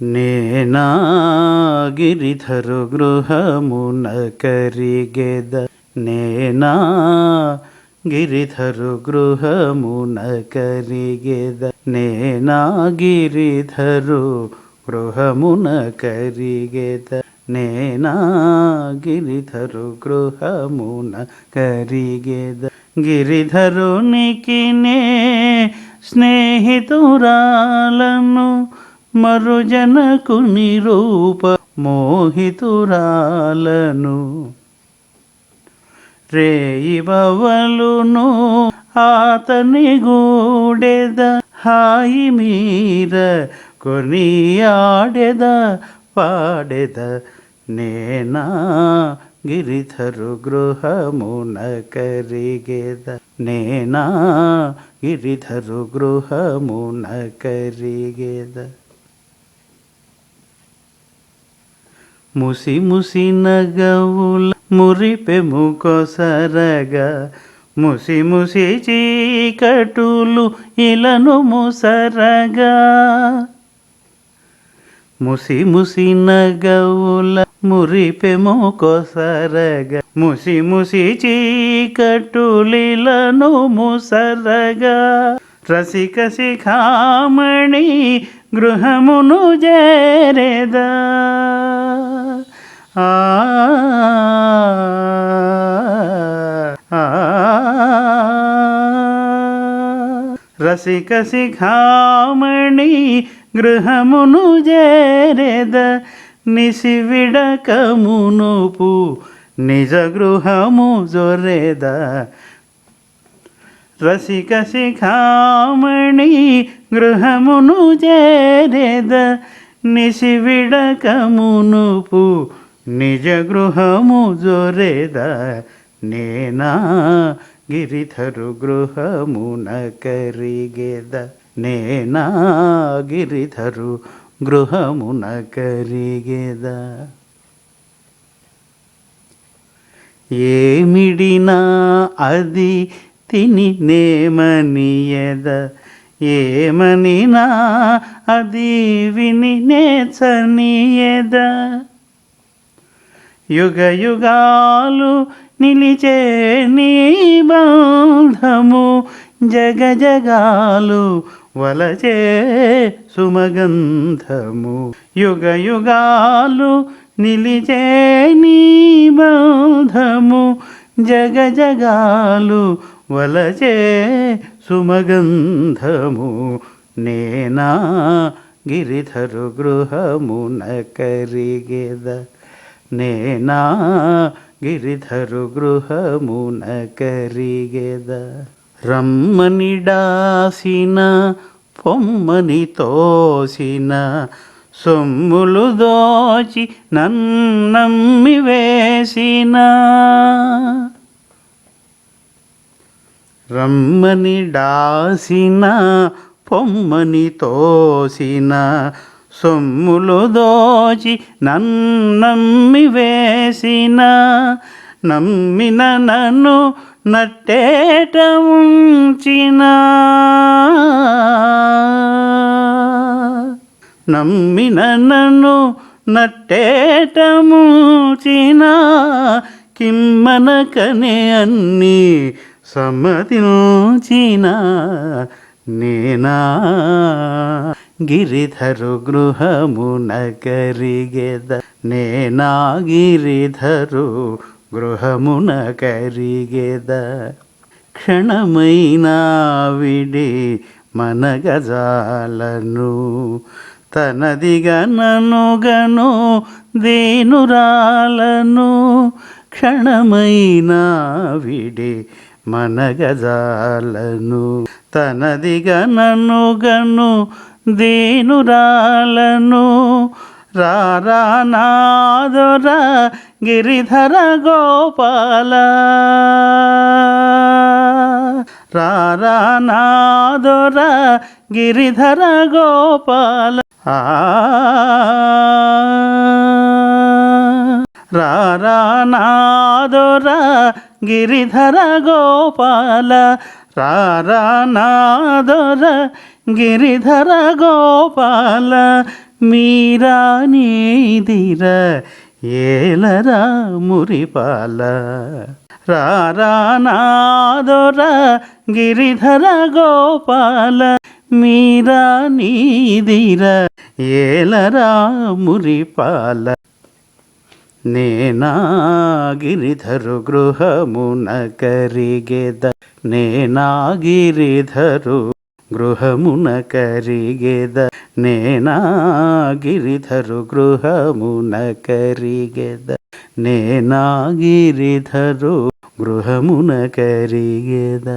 నేనా గిరిధరు గృహమున కరిగెద నేనా గిరిధరు గృహమున కరిగెద నేనా గిరిధరు గృహమున కరిగెద నేనా గిరిధరు గృహమున కరిగెద గిరిధరునికి నే స్నేహితురాలను మరుజనకు నిరూప మోహితురాలను. రేయిబవలును ఆతని గూడెద హాయి మీర కొనియాడెద పాడెద. నేనా గిరిధరు గృహమున కరిగెద నేనా గిరిధరు గృహమున కరిగెద ముసి ముసి నగవుల మురిపెము కొసరగా. ముసి ముసి చీకటులు ఇలను ముసరగా. ముసి ముసి నగవుల మురిపెము కొసరగా. ముసి ముసి చీకటులిలను ముసరగా. రసిక శిఖామణి గృహమును జరేదా. రసిక శిఖామణి గృహమును చేరేద నిసివిడకమునుపు నిజ గృహము జొరేద. రసిక శిఖామణి గృహమును చేరేద నిసివిడకమునుపు నిజ గృహము జోరేద? నేనా? గిరిధరు గృహమున కరిగేద నేనా? గిరిధరు గృహమున కరిగేద ఏమిడినా అది తిని నేమనియద? ఏమనినా అది విని నేచనియదా? యుగ యుగాలు నిలిచే నీ బంధము జగ జగాలు వలచే సుమగంధము. యుగ యుగాలు నిలిచే నీ బంధము జగ జగాలు వలచే సుమగంధము. నేనా గిరిధరు గృహమున కరిగెద నేనా గిరిధరు గృహమున కరిగెద రమ్మనిడాసిన పొమ్మని తోసిన సొమ్ములు దోచి నన్నమ్మి వేసిన. రమ్మని డాసిన పొమ్మని తోసిన సొమ్ములు దోచి నన్నమ్మి వేసిన నమ్మిన నన్ను నట్టేట ఉంచిన. నమ్మిన నన్ను నట్టేట ముంచిన కిమ్మనకనే అన్నీ సమ్మతించిన నేనా? గిరిధరు గృహమున కరిగెద నేనా గిరిధరు గృహమున కరిగెద క్షణమైనా విడి మనగజాలను తనదిగా ననుగను దీనురాలను క్షణమైనా విడి మనగజాలను తనదిగా గను దీనురాలను రారా గిరిధర గోపాల. రారా గిరిధర గోపాల. ఆ. గిరిధర గోపాల. రారా గిరిధర గోపాల మీరా నీదిర ఏలరా మురిపాల. రారానాదొర గిరిధర గోపాల మీరా నీదిర ఏలరా మురిపాల. నేనా గిరిధరు గృహమున కరిగెద నేనా గిరిధరు గృహమున కరిగెద నేనా గిరిధరు గృహమున కరిగెద నేనా గిరిధరు గృహమున కరిగెద